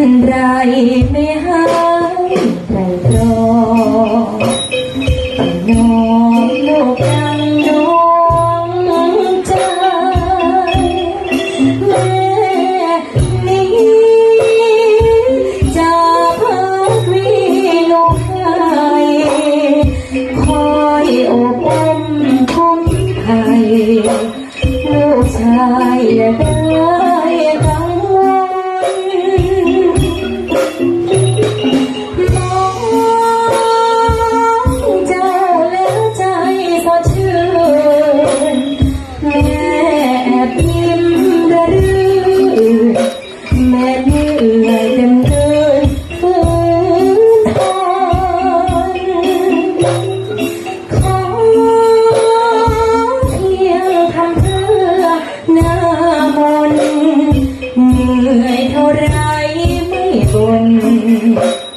ไม่หาใจร้องโลกยังน้องใจแม่นี้จะพักวีลงยคอยอบอมทุ่มไทยลูกชายแเด้อ ไม่เท่าไรไม่บน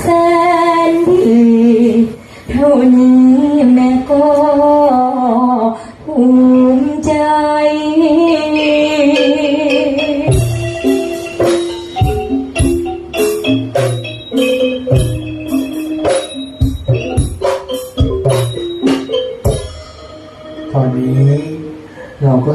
แสนนี้แม่ก็ภูใจตอนนี้เราก็